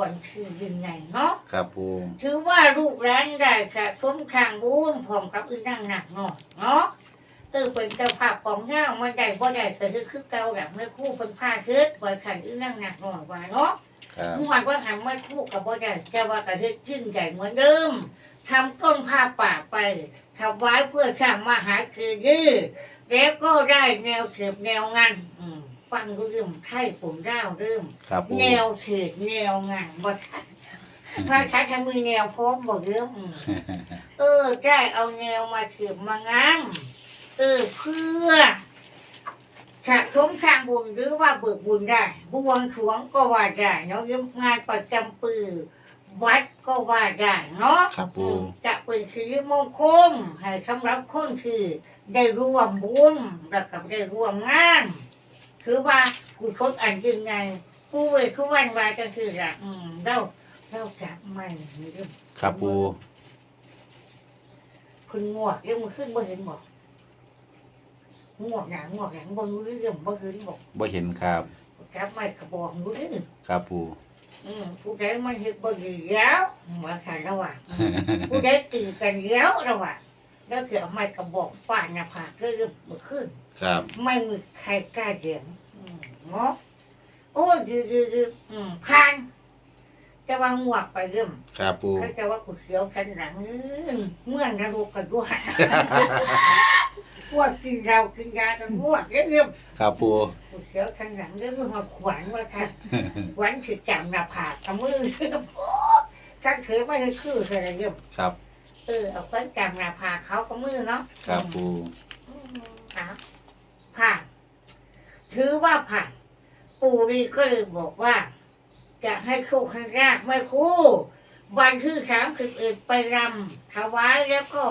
วนคือยังไงเนาะครับปูถือว่าลูกร้านได้ค่ะสมทางบุญพร้อมกับอื่นนั่งหนักหน่อยเนาะเออเป็นเจ้าภาพของเงามันได้บ่ได้ก็คือคือเก่าแบบเมื่อคู่เป็นผ้าเฮ็ดบ่ขันอื่นนั่งหนักหน่อยว่าเนาะครับเมื่อวานว่าหันไม่คู่กับบ่ได้แต่ว่าก็เฮ็ดยิ่งใหญ่เหมือนเดิมทำต้นผ้าป่าไปถวายเพื่อข้างมาหาคือยื้อแล้วก็ได้แนวเสืบแนวงานอืม ฟังรู้เรื่องไทยผมร่าวเริ่ม ครับปูแนวเสืบแนวงานบ่ทันพระใช้ทำมือแนวพร้อมบอกเรื่องอืมเออได้เอาแนวมาเสืบมางานเออเพื่อฉะสมทางบุญหรือว่าเบิกบุญได้บวงสรวงก็ว่าได้เนาะงานประจำปีวัดก็ว่าได้เนาะ ครับปูอืมจะเป็นสิริมงคลให้สำหรับคนคือ ได้ร่วมบุญแล้วก็ได้ร่วมงาน คือว่ากูคดอันยังไงกูเวทกูวันวาก็คือละอืมเราเราจะไม่เรื่องครับปูคุณงวกเรื่องมันขึ้นบ่เห็นบอกงวกหนังงวกหนังบ่รู้เรื่องบ่เห็นบอกบ่เห็นครับจับไม่กระบอกรู้เรื่องครับปูอืมผู้ใดมันเห็นบ่ดีแล้วมาค่ะระหว่างผู้ใดตีกันแล้วระหว่าง แล้วคือเอาไม้กระบอกฟาดหน้าผากเรื่องเมื่อคืนครับไม่มีใครกล้าเดียงอืมเนาะโอ้ยดือดือดืออืมผ่านจะวางหมวกไปเริ่มครับปูเขาจะว่ากูเสียวกันหลังเรื่องเมื่อนรกกันด้วยพวกกินเรากินยากันพวกเรื่องครับปูกูเสียวกันหลังเรื่องมือมาขวัญว่าค่ะขวัญคือจำหน้าผากกับมือโอ้ข้างเขือไม่ให้คืออะไรเรื่องครับ เออเอาไว้จำหน้าผากเขากับมือเนาะครับปูอืมอะผ่านถือว่าผ่านปู่นี่ก็เลยบอกว่าจะให้โชคให้รากไม่คู่วันที่สามสิบเอ็ดไปรำถวายแล้วก็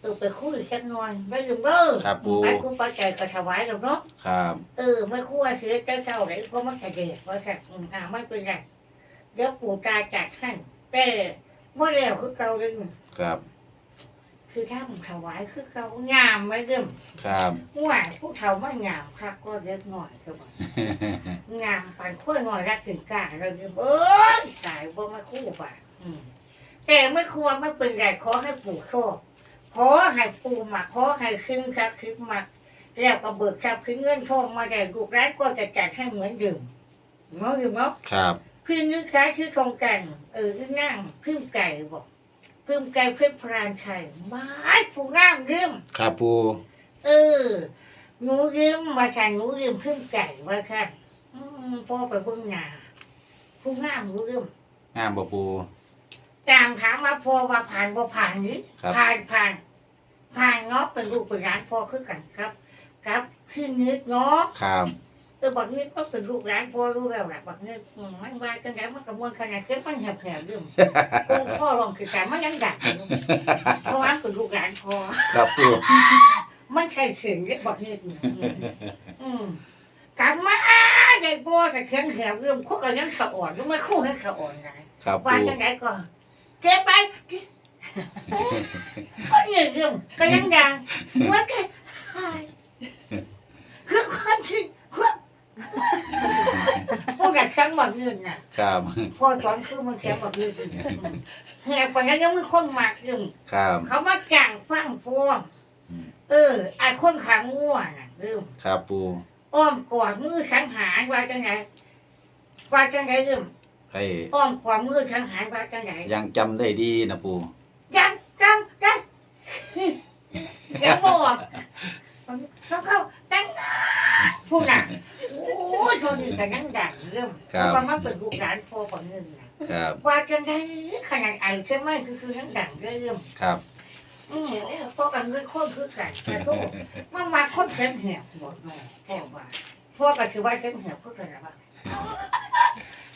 เออไปคุยสักหน่อยไม่ลืมเด้อครับปูไปคู่ปัจจัยก็ถวายแล้วเนาะครับเออไม่คู่ว่าเสียเจ้าเจ้าไหนก็ไม่ใช่เด็กว่าแค่อืมอ่าไม่เป็นไรเดี๋ยวปู่ตาจัดให้แต่ เมื่อแล้วคือเก่าเลยครับ คือถ้าผมถวายคือเก่างามไว้เดิมครับห่วยผู้เฒ่าไม่งามค่ะก็เล็กหน่อยคือบอกงามปานขั้วหน่อยรักถึงกลางเราเนี่ยเอ้ยตายบ่ไม่คู่ป่ะอืมแต่ไม่ควรไม่เป็นไรขอให้ปู่โชคขอให้ปู่มาขอให้ขึ้นครับขึ้นมาแล้วก็เบิกทรัพย์ขึ้นเงินทองมาได้ลูกร้านก็จะจัดให้เหมือนเดิมเนาะอยู่เนาะครับ พึ่งนึกค้ายคือตรงกัน เอออึ้งนั่งพึ่งไก่บอกพึ่งไก่เพื่อพรานไข่ไม้ผู้งามเริ่มครับปูเออหนูยืมมาค่ะหนูยืมขึ้นไก่มาค่ะอืมพ่อไปเบิ่งหน้าผู้งามหนูยืมงามบ่ปูตามถามว่าพ่อว่าผ่านบ่ผ่านนี้ครับผ่านผ่านผ่านเนาะเป็นลูกเป็นร้านพ่อคือกันครับ ครับขึ้นนึกเนาะครับ เออบักนึกก็เป็นลูกร้านพ่อรู้แล้วแหละบักนึกอืมมันว่าจังไดมันกระมวลขนาดเกิดมันแหบๆยืมกูพ่อลองคือการมันยังดักอยู่เพราะว่าเป็นลูกร้านพ่อครับปูมันใช่เสียงเรียกบอกนี่อืมอืมกลับมาใหญ่บัวแต่เขียนแถวเรื่องคุกกันยังขะอ่อนรู้ไหมคู่ให้ขะอ่อนไงครับว่าปูจังไงก่อนเก็บไปคนอื่นเรื่องก็ยังดังว่าแกคือความคิดความ พวกอยากแข่งแบบนี้น่ะครับพอสอนคือมันแข่งแบบนี้แหกกว่านั้นยังมีคนมากยิ่งครับ เขามาจ้างฟังพวงอืมเออไอ้คนขาง่วน่ะลืมครับปูอ้อมกอดมือสังหารว่าจังไหนว่าจังไหนลืมให้อ้อมกอดมือสังหารว่าจังไหนยังจำได้ดีนะปูยังจำได้ยังบอกแล้วเขาดังพูดน่ะโอ้ ยชนนี่กันยังดังเริ่มเพราะว่ามันเป็นลูกหลานพ่อของเงินนะครับว่าจังไหนขนาดไอ้ใช่ไหมคือคือยังดังเริ่มครับอืมพ่อกับเงินคนคือกันแต่ทุกมันมาคนเข็มเหี่ยวหมดเลยพ่อว่าพ่อก็คือว่าเข็มเหี่ยวเพื่อกันนะว่า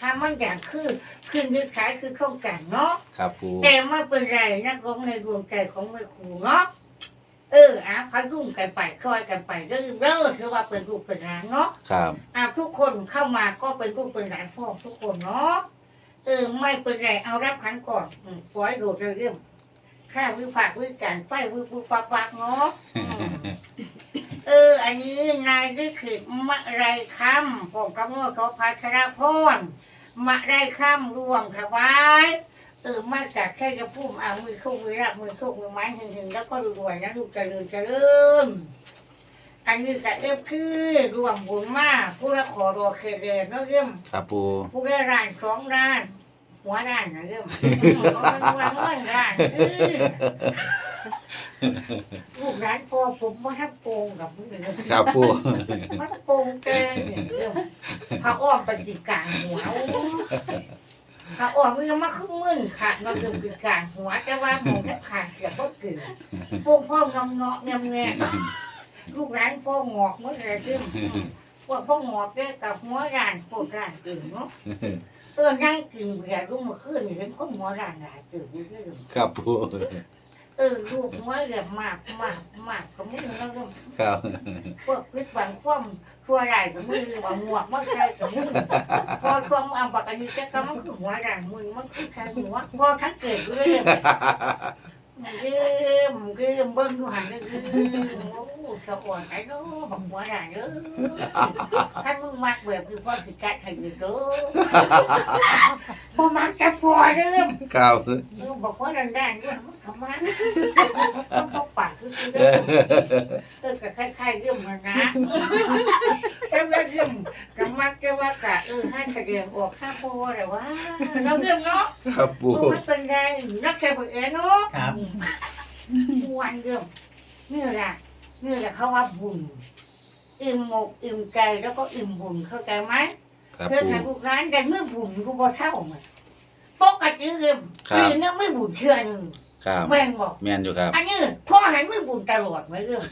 ถ้ามันอย่างคือคือนึกขายคือเข้ากันเนาะครับปูแต่ไม่เป็นไรนักร้องในดวงใจของแม่ครูเนาะ เอออะพายุ่งกันไปคอยกันไปเรื่อยเรื่อยถือว่าเป็นลูกเป็นหลานเนาะครับอะทุกคนเข้ามาก็เป็นลูกเป็นหลานพ่อทุกคนเนาะเออไม่เป็นไรเอารับขันก่อนอืมปล่อยโดดเรื่องข้าวิพากษ์วิจารณ์ไฟวิบุปักปักเนาะอืมเออ อันนี้นายด้วยคือมะไรคำผมกำลังเขาพัชรพรมาได้ข้ามรวมถวาย เออมาจากแค่จะพุ่มเอามือเข้ามือรับมือเข้ามือไม้หึงๆแล้วก็รวยๆนะลูกเจริญเจริญอันนี้กับเอฟคือรวมบุญมากผู้ละขอรอเคเดนเนาะเรื่องครับปูผู้ละร้านสองร้าน หัวร้านนะเรื่องเพราะมันวางเงินร้านเออลูกร้านพอผมว่าทับโกงกับมึงเลยครับปูมันโกงเกินอย่างเรื่องพระอ้อมปฏิกลางหัว พระอ้อมมันก็มาขึ้นมึนขาดมาเกือบปิดกลางหัวแต่ว่าหมูแค่ขาดเสียก็เกินพวกพ่องำเงาะงำแงะลูกร้านพ่องอกเมื่อไรขึ้นพวกพ่องอกแกกับหัวร้านโคตรร้านกินเนาะเออนั่งกินเบียร์ก็มาขึ้นเห็นคนหัวร้านหลายตื่นเรื่องครับปูเออลูกหัวเหลือมากมากมากก็มึงแล้วก็ครับพวกพิษบังคว่ำ ทั่วไรกับมือว่าหมวกมันใครกับมือพอความอับปากอันนี้จะก็มันคือหัวด่างมือมันคือใครหัวพอทั้งเกิดเรื่องเริ่มเริ่มเบิ้งดูหันเลย โอ้สะอ่อนไอ้เนาะบักหัวด่างเด้อท่านมึงมากแบบคือพ่อสิกัดให้อยู่เด้อพอมักจะฟอเริ่มครับเออบอกว่าดันด่างด้วยมันทำไมมันต้องปากคือเด้อเออก็คล้ายๆเรื่องมันนะแล้วก็เรื่องก็มักจะว่ากะเออให้แสดงออกข้าโพอะไรวะเราเรื่องเนาะครับปูเออไม่เป็นไรนักแข่งเอ๋เนาะครับวันเรื่องนี่แหละ นี่แหละเขาว่าบุญอิ่มหมกอิ่มใจแล้วก็อิ่มบุญเข้าใจไหมครับเธอปูทำทุกร้านแต่เมื่อบุญกูบ่เท่ามันปกติเอิ่มครับปีนึงไม่บุญเชื่อหนึ่งครับแม่งบอกแมนอยู่ครับ อันนี้พ่อให้มือบุญตลอดไหมเรื่อง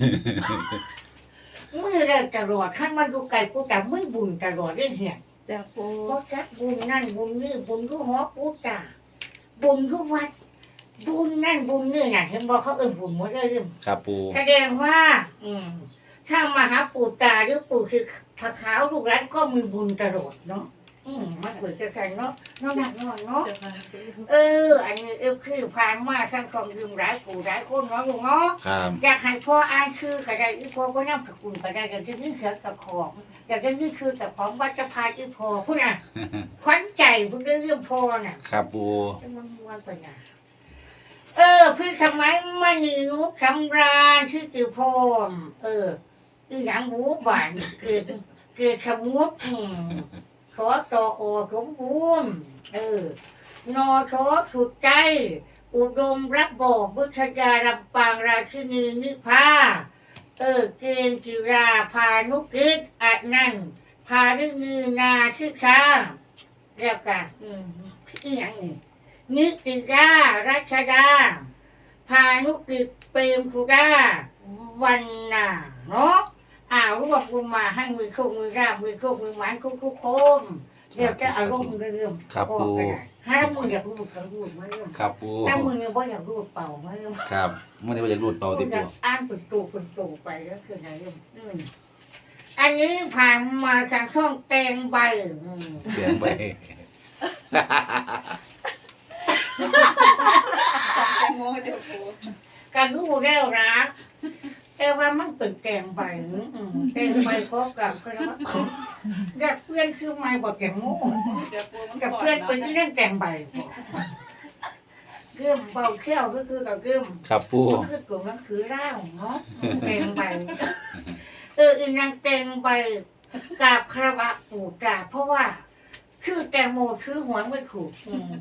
มือได้ตลอดขั้นมาดูไก่กูแต่มือบุญตลอดเรื่องเหี้ยจ้าปูเพราะจักบุญนั่นบุญนี่บุญกูหอปูตาบุญกูวัด บุญนั่นบุญนี่น่ะเห็นบอกเขาเอิ่นบุญหมดเลยเอิ่มครับปูแสดงว่า อืมถ้ามาหาปู่ตาหรือปู่คือพระขาวลูกหลานก็มีบุญตลอดเนาะอืมมาเกิดกันกันเนาะเนาะหนักหน่อยเนาะจ้าค่ะเออ อันนี้เอฟคือผ่านมาทั้งกองยืมหลายปู่หลายคนเนาะลูกเนาะครับอยากให้พ่ออายคือก็ได้อีพ่อก็น้ำกับคุณก็ได้อยากจะยื่นเสือกับของอยากจะยื่นคือกับของวัดจะพาอีพ่อพุ่นน่ะขวัญใจพุ่นเรื่องพ่อน่ะ ครับปูมันมวนไปน่ะ เออพี่ทำไมมันนี่นุคำรานชื่อติวพรเอออีหยังหมูบานเกิดเกิดขมุดอืมขอต่อโอสมบูรณ์เออนอชอสุดใจ อุดมรับบอกบุทยาลำปางราชินีนิพาเออเกณฑ์จิราพานุกิจอันนันพาดึงือนาชื่อช้าแล้วกันอืมอีหยังนี่ นิติยารัชดา พานุกิจเปรมคุดาวันนาเนาะอ่ารวบรวมมาให้มือโคกมือราบมือโคกมือหวานคุกคุกโคมเดี๋ยวจะอารมณ์เริ่มครับพอปูกันนะถ้ามึงอยากรูดก็รูดมาเริ่มครับปู ถ้ามึงยังบ่อยากรูดเป่ามาเริ่มครับมื่อนี้ว่าจะรูดเป่ามึติงอปูยากอ่านเป็นตูเป็นตูไปก็คือไงเริ่มอืมอันนี้ผ่านมาทางช่องแตงใบอืม เสียงไปจับ แตงโมจ้าปูการรู้แล้วนะแต่ว่ามันเป็นแตงใบอืมแตงใบเขากับเขาเรียกว่าอยากเพื่อนคือไม่บอกแตงโม่กับเพื่อนเป็นที่นั่นแตงใบเกื้มเบาเขี้ยวก็คือเราเกื้มครับปูก็คือตัวหนังสือเล่างเนาะแตงใบเอออีนางแตงใบกราบคารวะปู่กราบเพราะว่า คือแตงโมชื่อหวยไม่ถูก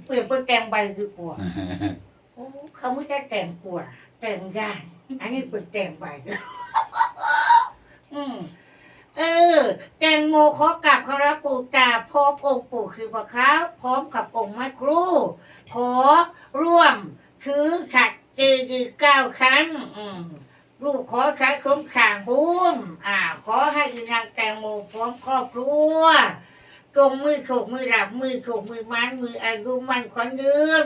เปลี่ยนเป็นแตงใบดีกว่าเขาไม่ได้แตงกว่าแตงย่านอันนี้เป็นแตงใบอืมเออ แตงโมขอกราบคารวะปู่กราพร้อมองค์ปู่คือพระค้าวพร้อมกับองค์แม่ครู ขอร่วมถือขัดเจดีเก้าครั้งลูกขอใช้คุ้มข่างบุญอ่า ขอให้อีนางแตงโมพร้อมครอบครัว จงมือโฉกมือหลับมือโฉกมือมันมืออายุมันขวัญยืน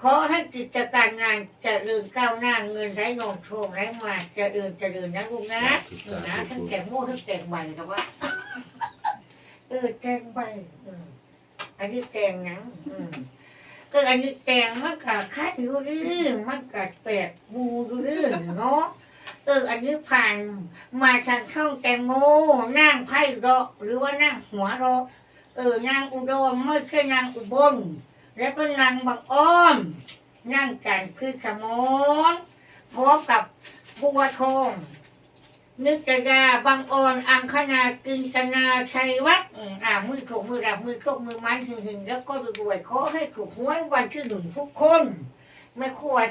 ขอให้กิจการงานเจริญก้าวหน้าเงินไหลนองโชคไหลมาเจริญเจริญนะลูกนะนี่นะทั้งแตงโมทั้งแตงใบแต่ว่าเออแตงใบอืมอันนี้แตงหยังอืมเอออันนี้แตงมันกะคัดอยู่ดิมันกะแปลกมูอยู่ดิเนาะเอออันนี้ผ่านมาทางช่องแตงโมนั่งไพ่รอหรือว่านั่งหัวรอ เออนางอุดมไม่ใช่นางอุบล แล้วก็นางบังอ้อมนั่งกันคือขมอนพร้อมกับบัวทองนึกกยาบางอ่อนอังคณากินตนาชัยวัฒน์อ่ามือถูกมือดับมือโชกมือมันหึงหึงแล้วก็รวยขอให้ถูกหวยวันที่หนึ่งทุกคนไม่ควร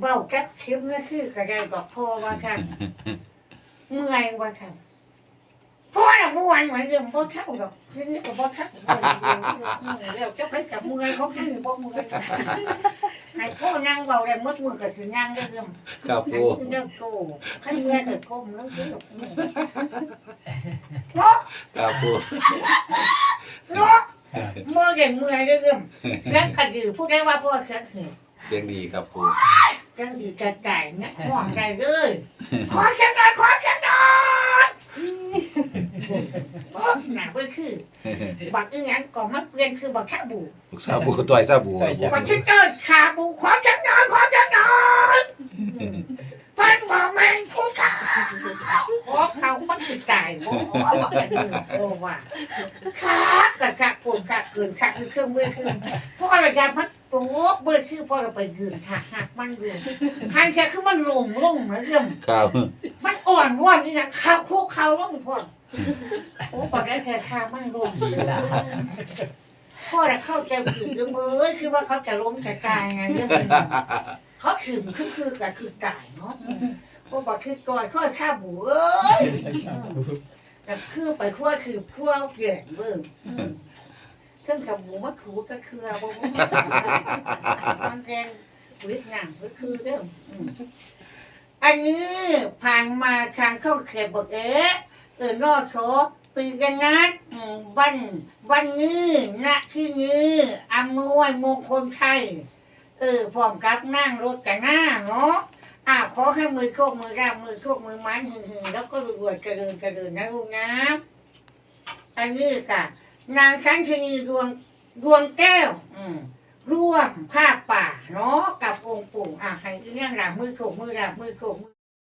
เบาแก๊บคลิปนี่คือก็ได้บอกพ่อว่าค่ะเมื่อยว่าค่ะพ่อน่ะ เมื่อวานเหมือนเดิมพ่อเท่าดอกทีนี้ก็พ่อเท่าเมื่อยเดี๋ยวจะไปกับเมื่อยเขาให้พ่อเมื่อยให้พ่อนั่งเบาได้มัดมือก็คือนั่งได้เรื่องครับอันปูนี้คือเรื่องโกขันเมื่อยเกิดก้มแล้วคือแบบเนาะครับปูเนาะเมื่อยเด่นเมื่อยได้เรื่องแล้วกระดือพูดได้ว่าพ่อแค่หือเสียงดีครับปูจังดีกระไก่เนี่ยห่วงใจเลยขอฉันหน่อยขอฉันห น่อยโอ้หนาเว้ยคือ บักอึ้งอันก่อนมันเปลี่ยนคือบักข้าบูลูกสาวปูต่อยซาบูครับปูบักชื่อเจ้าขาบูขอฉันหน่อยขอฉันหน่อยอืมพันบอกมันพูดขาขอเขามันคือไก่โอ้บักอันนี้โอ้ว่าขากับขาปวดขาเกินขาคือเครื่องเบื่อคือพ่อระยะพัด โป๊กเบื่อคือพ่อเราไปยืนหักหักมันรวมหันแค่คือมันลงลงเหมือนเดิมครับมันอ่อนว่อนนี่นะข้าวคุกข้าวร่องพ่อโอ้ปอดได้แค่ข้าวมันลงพ่อจะเข้าใจผิดเรื่องเอ้ยคือว่าเขาจะล้มจะตายไงเรื่องมันเขาถึงคือคือกับคือตายเนาะพ่อบอกคือก่อยข้อข้าบูเอ้ยแต่คือไปขั้วคือขั้วเปลี่ยนเบิ่ง เครื่องกับหมูมัดถูก็คือบ่มันแรงวิกหนังก็คือเรื่องอันนี้ผ่านมาทางเข้าเขตบอกเอ๊ะเออนอกโชปีกันนัดอืมวันวันนี้ณที่นี้อำนวยมงคลไทยเออพร้อมกับนั่งรถกันหน้าเนาะอ่าขอให้มือโชคมือราบมือโชคมือมันหึงหึงๆแล้วก็รวยๆเจริญเจริญนะลูกนะอันนี้กะ นางชั้นชนีดวงดวงแก้ว อืมร่วมภาพป่าเนาะกับองค์ปู่อะให้อีนั่งหลังมือโขกมือหลังมือโขกมือ